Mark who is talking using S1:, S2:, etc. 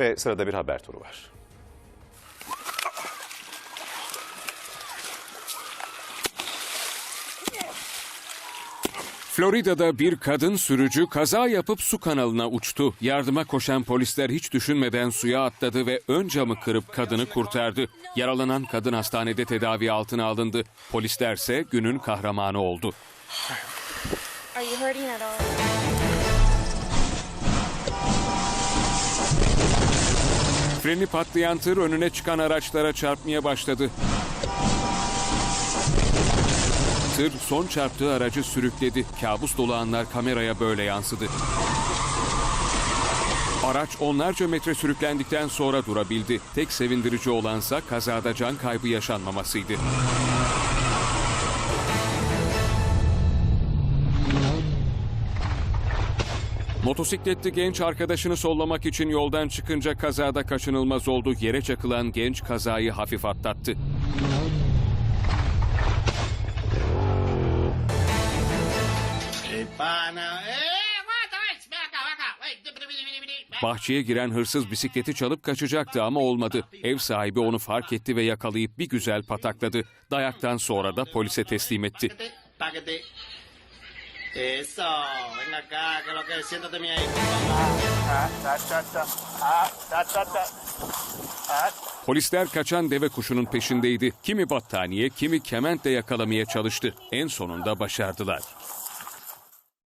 S1: Ve sırada bir haber turu var.
S2: Florida'da bir kadın sürücü kaza yapıp su kanalına uçtu. Yardıma koşan polisler hiç düşünmeden suya atladı ve ön camı kırıp kadını kurtardı. Yaralanan kadın hastanede tedavi altına alındı. Polislerse günün kahramanı oldu.
S3: Are you hurting at all?
S2: Freni patlayan tır önüne çıkan araçlara çarpmaya başladı. Tır son çarptığı aracı sürükledi. Kabus dolu anlar kameraya böyle yansıdı. Araç onlarca metre sürüklendikten sonra durabildi. Tek sevindirici olansa kazada can kaybı yaşanmamasıydı. Motosikletli genç arkadaşını sollamak için yoldan çıkınca kazada kaçınılmaz oldu. Yere çakılan genç kazayı hafif atlattı. Bahçeye giren hırsız bisikleti çalıp kaçacaktı ama olmadı. Ev sahibi onu fark etti ve yakalayıp bir güzel patakladı. Dayaktan sonra da polise teslim etti.
S4: Eso, ven acá, que lo que siéntate mi ahí.
S2: Polisler kaçan deve kuşunun peşindeydi. Kimi battaniye, kimi kementle yakalamaya çalıştı. En sonunda başardılar.